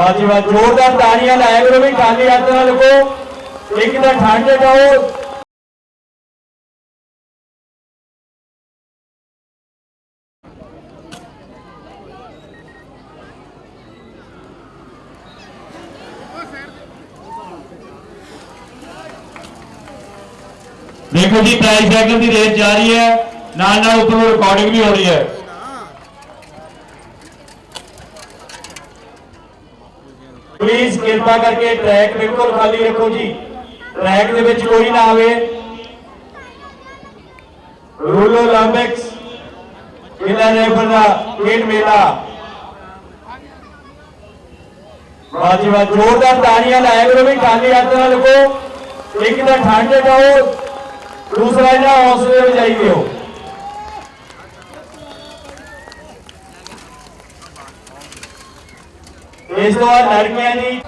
ਵਾਹ ਜੀ ਵਾਹ ਜ਼ੋਰਦਾਰ ਤਾੜੀਆਂ ਲਾਇਆ ਕਰੋ ਵੀ ਖਾਲੀ ਹੱਥ ਨਾਲ ਲੱਗੋ ਇੱਕ ਤਾਂ ਠੰਡ ਜਾਓ। ਦੇਖੋ ਜੀ ਪ੍ਰਾਈਸ ਸਾਈਕਲ ਦੀ ਰੇਸ ਜਾਰੀ ਹੈ। ਨਾਲ ਨਾਲ ਉੱਪਰੋਂ ਰਿਕਾਰਡਿੰਗ ਵੀ ਹੋ ਰਹੀ ਹੈ ਪਲੀਜ਼ ਕਿਰਪਾ ਕਰਕੇ ਟਰੈਕ ਬਿਲਕੁਲ ਖਾਲੀ ਰੱਖੋ ਜੀ। ਟਰੈਕ ਦੇ ਵਿੱਚ ਕੋਈ ਨਾ ਆਵੇ। ਰੂਲ ਓਲੰਪਿਕਸ ਕਿਲਾ ਰੇਫਰ ਦਾ ਖੇਡ ਮੇਲਾ। ਬਾਜੀ ਵਾ ਜ਼ੋਰਦਾਰ ਤਾੜੀਆਂ ਲਾਇਆ ਕਰੋ ਵੀ ਖਾਲੀ ਹੱਥ ਨਾਲ ਲਗੋ ਇੱਕ ਤਾਂ ਠੰਡ ਜਾਓ, ਦੂਸਰਾ ਜਿਹੜਾ ਹੌਸਲੇ ਵਜਾਈ ਦਿਓ ਇਸ ਤੋਂ ਬਾਅਦ ਲੜਕੀਆਂ ਦੀ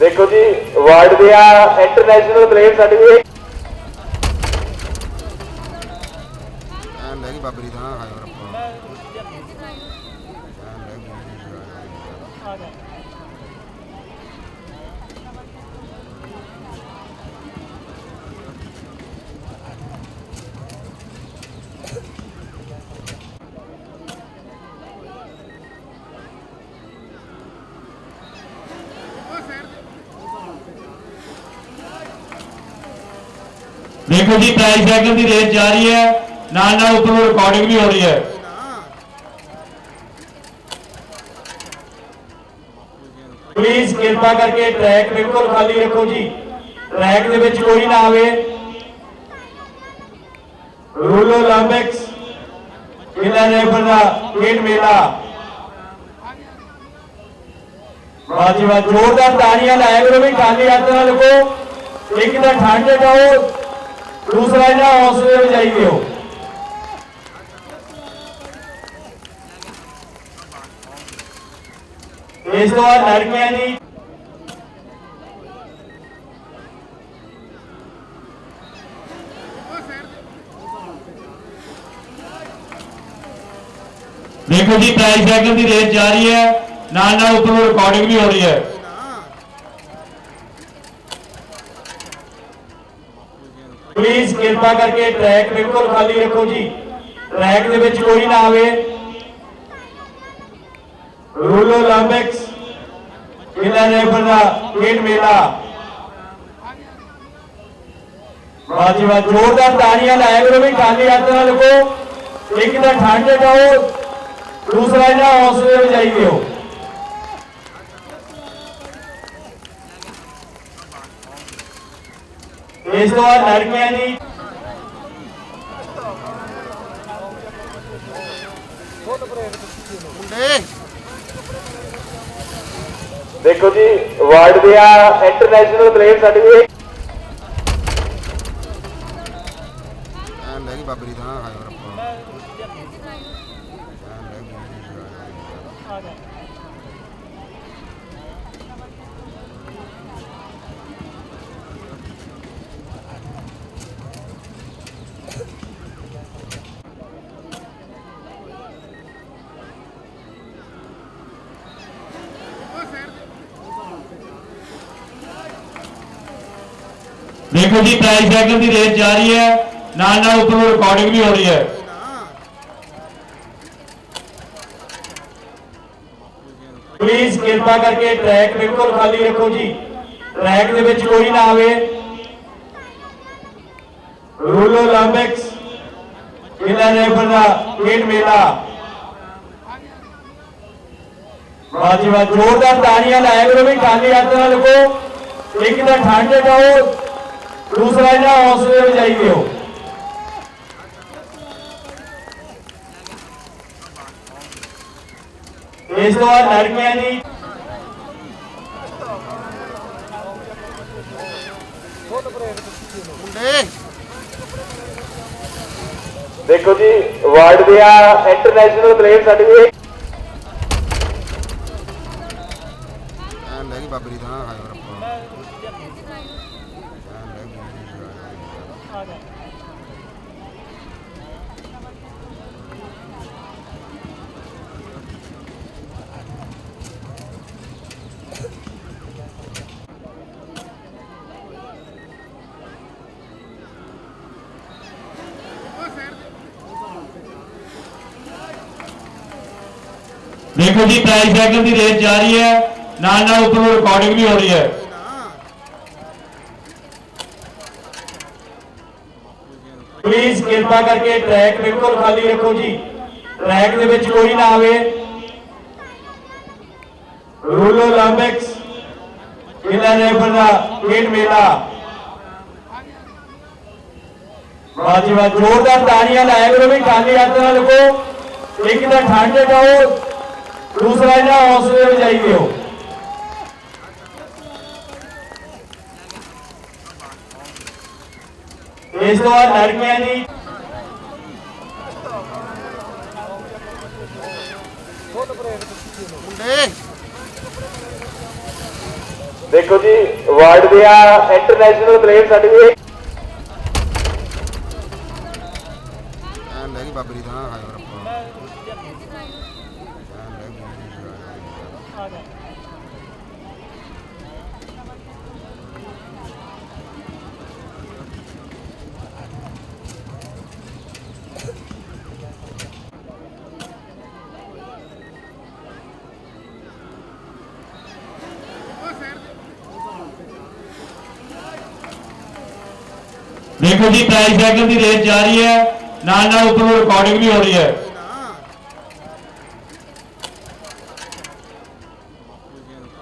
ਦੇਖੋ ਜੀ ਵਰਲਡ ਦੇ ਆ ਇੰਟਰਨੈਸ਼ਨਲ ਪਲੇਅਰ ਸਰਟੀਫਿਕੇਟ ਐਨ ਲੈ ਗਈ ਬਾਬਰੀ ਦਾ ਹਾਏ ਰੱਬਾ। ਐਨ ਲੈ ਦੇਖੋ ਜੀ ਟ੍ਰਾਈਸਾਈਕਲ ਦੀ ਰੇਸ ਜਾ ਰਹੀ ਹੈ। ਨਾਲ ਨਾਲ ਉੱਪਰੋਂ ਰਿਕਾਰਡਿੰਗ ਵੀ ਹੋ ਰਹੀ ਹੈ। ਪਲੀਜ਼ ਕਿਰਪਾ ਕਰਕੇ ਟਰੈਕ ਬਿਲਕੁਲ ਖਾਲੀ ਰੱਖੋ ਜੀ। ਟਰੈਕ ਦੇ ਵਿੱਚ ਕੋਈ ਨਾ ਆਵੇ। ਰੂਲੋ ਲਾਂਬੈਕਸ ਕਿਲਾ ਰੇਫਰ ਦਾ ਖੇਡ ਮੇਲਾ। ਵਾਜੀ ਵਾ ਜ਼ੋਰਦਾਰ ਤਾੜੀਆਂ ਲਾਇਆ ਕਰੋ ਵੀ ਖਾਲੀ ਹੱਥ ਨਾਲ ਲੁਕੋ ਇੱਕ ਤਾਂ ਠੰਡ ਜਾਓ ਦੂਸਰਾ ਇਹਨਾਂ ਹੌਸਲੇ ਵਜਾਈ ਦਿਓ ਇਸ ਤੋਂ ਬਾਅਦ ਲੜਕੀਆਂ ਦੀ ਦੇਖੋ ਜੀ ਪ੍ਰਾਈਸ ਸਾਈਕਲ ਦੀ ਰੇਸ ਜਾਰੀ ਹੈ। ਨਾਲ ਨਾਲ ਉੱਪਰੋਂ ਰਿਕਾਰਡਿੰਗ ਵੀ ਹੋ ਰਹੀ ਹੈ। ਪਲੀਜ਼ ਕਿਰਪਾ ਕਰਕੇ ਟਰੈਕ ਬਿਲਕੁਲ ਖਾਲੀ ਰੱਖੋ ਜੀ। ਟਰੈਕ ਦੇ ਵਿੱਚ ਕੋਈ ਨਾ ਆਵੇ। ਰੂਲੋ ਲਾਂਬੈਕਸ ਕਿਲਾ ਰੇਫਰ ਦਾ ਖੇਡ ਮੇਲਾ। ਬਾਜੀ ਵਾ ਜ਼ੋਰਦਾਰ ਤਾੜੀਆਂ ਲਾਇਆ ਕਰੋ ਵੀ ਖਾਲੀ ਹੱਥ ਨਾਲ ਲੁਕੋ ਇੱਕ ਤਾਂ ਠੰਡ ਜਾਓ ਦੂਸਰਾ ਇਹਨਾਂ ਹੌਸਲੇ ਵਜਾਈ ਦਿਓ। ਇਸ ਤੋਂ ਬਾਅਦ ਲੜਕੀਆਂ ਦੀ ਦੇਖੋ ਜੀ ਵਰਲਡ ਦੇ ਆ ਇੰਟਰਨੈਸ਼ਨਲ ਪਲੇਅਰ ਸਰਟੀਫਿਕੇਟ ਐਨ ਲੈ ਬਾਬਰੀ ਦਾ, ਹਾਏ ਰੱਬਾ। ਐਨ ਲੈ ਦੇਖੋ ਜੀ ਪ੍ਰਾਈਸ ਸਾਈਕਲ ਦੀ ਰੇਸ ਜਾ ਰਹੀ ਹੈ। ਨਾਲ ਨਾਲ ਉੱਪਰੋਂ ਰਿਕਾਰਡਿੰਗ ਵੀ ਹੋ ਰਹੀ ਹੈ। ਪਲੀਜ਼ ਕਿਰਪਾ ਕਰਕੇ ਟਰੈਕ ਬਿਲਕੁਲ ਖਾਲੀ ਰੱਖੋ ਜੀ। ਟਰੈਕ ਦੇ ਵਿੱਚ ਕੋਈ ਨਾ ਆਵੇ। ਰੂਲ ਓਲੰਪਿਕਸ ਕਿਲਾ ਰੇਬਰ ਦਾ ਖੇਡ ਮੇਲਾ। ਬਾਜੀ ਬਾਜ ਜ਼ੋਰਦਾਰ ਤਾੜੀਆਂ ਲਾਇਆ ਕਰੋ ਵੀ ਖਾਲੀ ਹੱਥ ਨਾਲ ਲਗੋ ਇੱਕ ਤਾਂ ਠੰਡ ਜਾਓ ਦੂਸਰਾ ਇਹਨਾਂ ਹੌਸਲੇ ਵਜਾਈ ਦਿਓ ਇਸ ਤੋਂ ਬਾਅਦ ਲੜਕੀਆਂ ਦੀ ਦੇਖੋ ਜੀ ਵਰਲਡ ਦੇ ਆ ਇੰਟਰਨੈਸ਼ਨਲ ਪਲੇਅਰ ਸਰਟੀਫਿਕੇਟ ਐਨ ਲੈ ਗਈ ਬਾਬਰੀ ਦਾ ਹਾਏ ਰੱਬਾ ਦੇਖੋ ਜੀ ਪ੍ਰਾਈਸ ਟੈਗ ਦੀ ਰੇਸ ਜਾਰੀ ਹੈ। ਨਾਲ ਨਾਲ ਉੱਪਰੋਂ ਰਿਕਾਰਡਿੰਗ ਵੀ ਹੋ ਰਹੀ ਹੈ। ਪਲੀਜ਼ ਕਿਰਪਾ ਕਰਕੇ ਟਰੈਕ ਬਿਲਕੁਲ ਖਾਲੀ ਰੱਖੋ ਜੀ। ਟਰੈਕ ਦੇ ਵਿੱਚ ਕੋਈ ਨਾ ਆਵੇ। ਰੂਲ ਓਲੰਪਿਕਸ ਇਹਨਾਂ ਨੇ ਬਣਾ ਖੇਡ ਮੇਲਾ। ਬਾਜੀ ਵਾ ਜ਼ੋਰਦਾਰ ਤਾੜੀਆਂ ਲਾਇਆ ਕਰੋ ਵੀ ਖਾਲੀ ਹੱਥ ਨਾਲ ਲਗੋ ਇੱਕ ਤਾਂ ਠੰਡ ਜਾਓ ਦੂਸਰਾ ਇਹਨਾਂ ਹੌਸਲੇ ਵਜਾਈ ਦਿਓ। ਇਸ ਤੋਂ ਬਾਅਦ ਲੜਕੀਆਂ ਦੀ ਦੇਖੋ ਜੀ ਵਰਲਡ ਦੇ ਆ ਇੰਟਰਨੈਸ਼ਨਲ ਪਲੇਅਰ ਸਾਡੇ ਕੋਲ ਐਨ ਲੈ ਗਈ ਬਾਬਰੀ ਤਾਂ ਹਾਏ ਰੱਬਾ। ਐਨ ਲੈ ਗਈ ਦੇਖੋ ਜੀ ਟ੍ਰਾਈਸਾਈਕਲ ਦੀ ਰੇਸ ਜਾ ਰਹੀ ਹੈ। ਨਾਲ ਨਾਲ ਉੱਪਰੋਂ ਰਿਕਾਰਡਿੰਗ ਵੀ ਹੋ ਰਹੀ ਹੈ।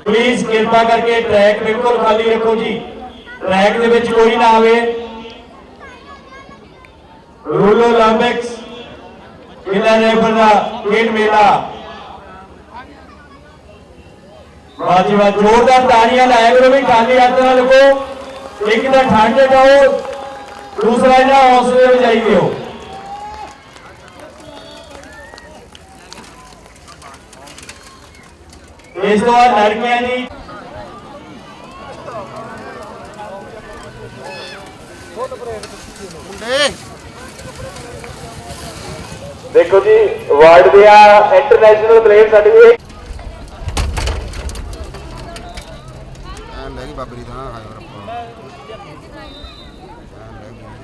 ਪਲੀਜ਼ ਕਿਰਪਾ ਕਰਕੇ ਟਰੈਕ ਬਿਲਕੁਲ ਖਾਲੀ ਰੱਖੋ ਜੀ। ਟਰੈਕ ਦੇ ਵਿੱਚ ਕੋਈ ਨਾ ਆਵੇ। ਰੂਲ 올림픽ਸ ਕਿਲਾ ਰੇਪਰ ਦਾ ਖੇਡ ਮੇਲਾ। ਬਾਜੀ ਬਾਜੀ ਜ਼ੋਰਦਾਰ ਤਾੜੀਆਂ ਲਾਇਆ ਕਰੋ ਵੀ ਖਾਲੀ ਹੱਥ ਨਾਲ ਲਗੋ ਇੱਕ ਤਾਂ ਠੰਡ ਜਾਓ। ਦੂਸਰਾ ਇਹਨਾਂ ਹੌਸਲੇ ਵਜਾਈ ਦਿਓ ਇਸ ਤੋਂ ਬਾਅਦ ਲੜਕੀਆਂ ਦੀ ਦੇਖੋ ਜੀ ਵਰਲਡ ਦੇ ਆ ਇੰਟਰਨੈਸ਼ਨਲ ਪਲੇਅਰ ਸਾਡੇ ਐਨ ਲੈ ਗਈ ਬਾਬਰੀ ਤਾਂ ਹਾਏ ਰੱਬਾ ਐਨ ਲੈ ਗਈ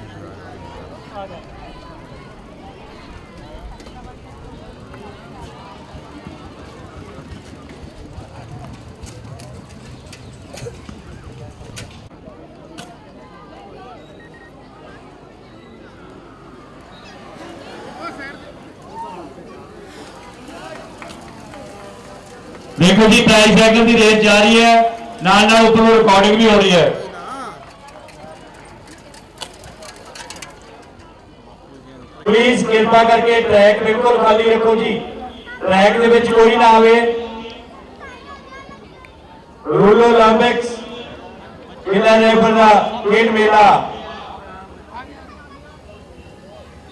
ਦੇਖੋ ਜੀ ਟ੍ਰਾਈਸਾਈਕਲ ਦੀ ਰੇਸ ਜਾਰੀ ਹੈ। ਨਾਲ ਨਾਲ ਉੱਪਰੋਂ ਰਿਕਾਰਡਿੰਗ ਵੀ ਹੋ ਰਹੀ ਹੈ ਪਲੀਜ਼ ਕਿਰਪਾ ਕਰਕੇ ਟਰੈਕ ਬਿਲਕੁਲ ਖਾਲੀ ਰੱਖੋ ਜੀ। ਟਰੈਕ ਦੇ ਵਿੱਚ ਕੋਈ ਨਾ ਆਵੇ। ਰੂਲ ਓਲੰਪਿਕਸ ਕਿਲਾ ਰੇਫਰ ਦਾ ਖੇਡ ਮੇਲਾ।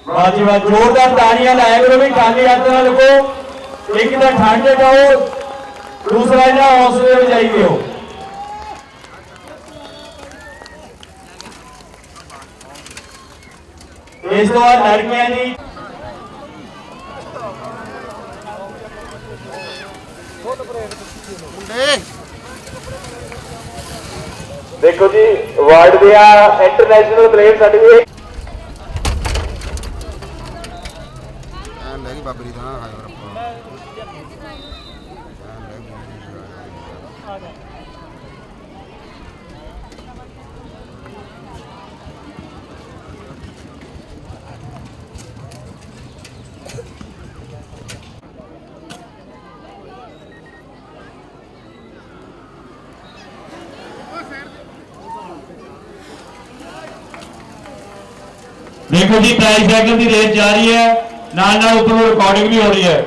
ਬਾਜੀ ਵਾ ਜ਼ੋਰਦਾਰ ਤਾੜੀਆਂ ਲਾਇਆ ਕਰੋ ਵੀ ਖਾਲੀ ਹੱਥ ਨਾਲ ਲਗੋ ਇੱਕ ਤਾਂ ਠੰਡ ਜਾਓ, ਦੂਸਰਾ ਜਿਹੜਾ ਹੌਸਲੇ ਵਜਾਈ ਦਿਓ ਇਸ ਤੋਂ ਬਾਅਦ ਲੜਕੀਆਂ ਦੀ ਦੇਖੋ ਜੀ ਵਰਲਡ ਦੇ ਆ ਇੰਟਰਨੈਸ਼ਨਲ ਪਲੇਅਰ ਸਾਡੇ ਕੋਲ। ਐਨ ਲੈ ਗਈ ਬਾਬਰੀ ਤਾਂ ਹਾਏ ਰੱਬਾ। ਐਨ ਲੈ ਦੇਖੋ ਜੀ ਟ੍ਰਾਈਸਾਈਕਲ ਦੀ ਰੇਸ ਜਾ ਰਹੀ ਹੈ। ਨਾਲ ਨਾਲ ਉੱਪਰੋਂ ਰਿਕਾਰਡਿੰਗ ਵੀ ਹੋ ਰਹੀ ਹੈ।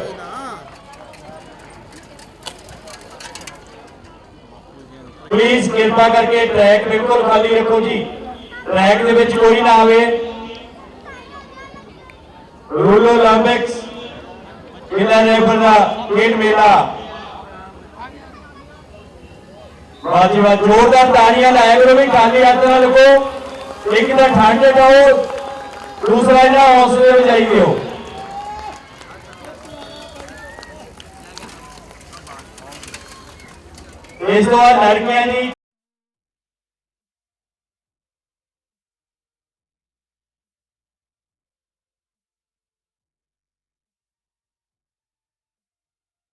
ਪਲੀਜ਼ ਕਿਰਪਾ ਕਰਕੇ ਟਰੈਕ ਬਿਲਕੁਲ ਖਾਲੀ ਰੱਖੋ ਜੀ। ਟਰੈਕ ਦੇ ਵਿੱਚ ਕੋਈ ਨਾ ਆਵੇ। ਰੂਲੋ ਲਾਂਬੈਕਸ ਕਿਲਾ ਰੇਫਰ ਦਾ ਖੇਡ ਮੇਲਾ। ਵਾਜੀ ਵਾ ਜ਼ੋਰਦਾਰ ਤਾੜੀਆਂ ਲਾਇਆ ਕਰੋ ਵੀ ਖਾਲੀ ਹੱਥ ਨਾਲ ਲੁਕੋ ਇੱਕ ਤਾਂ ਠੰਡ ਜਾਓ ਦੂਸਰਾ ਇਹਨਾਂ ਹੌਸਲੇ ਵਜਾਈ ਦਿਓ ਇਸ ਤੋਂ ਬਾਅਦ ਲੜਕੀਆਂ ਦੀ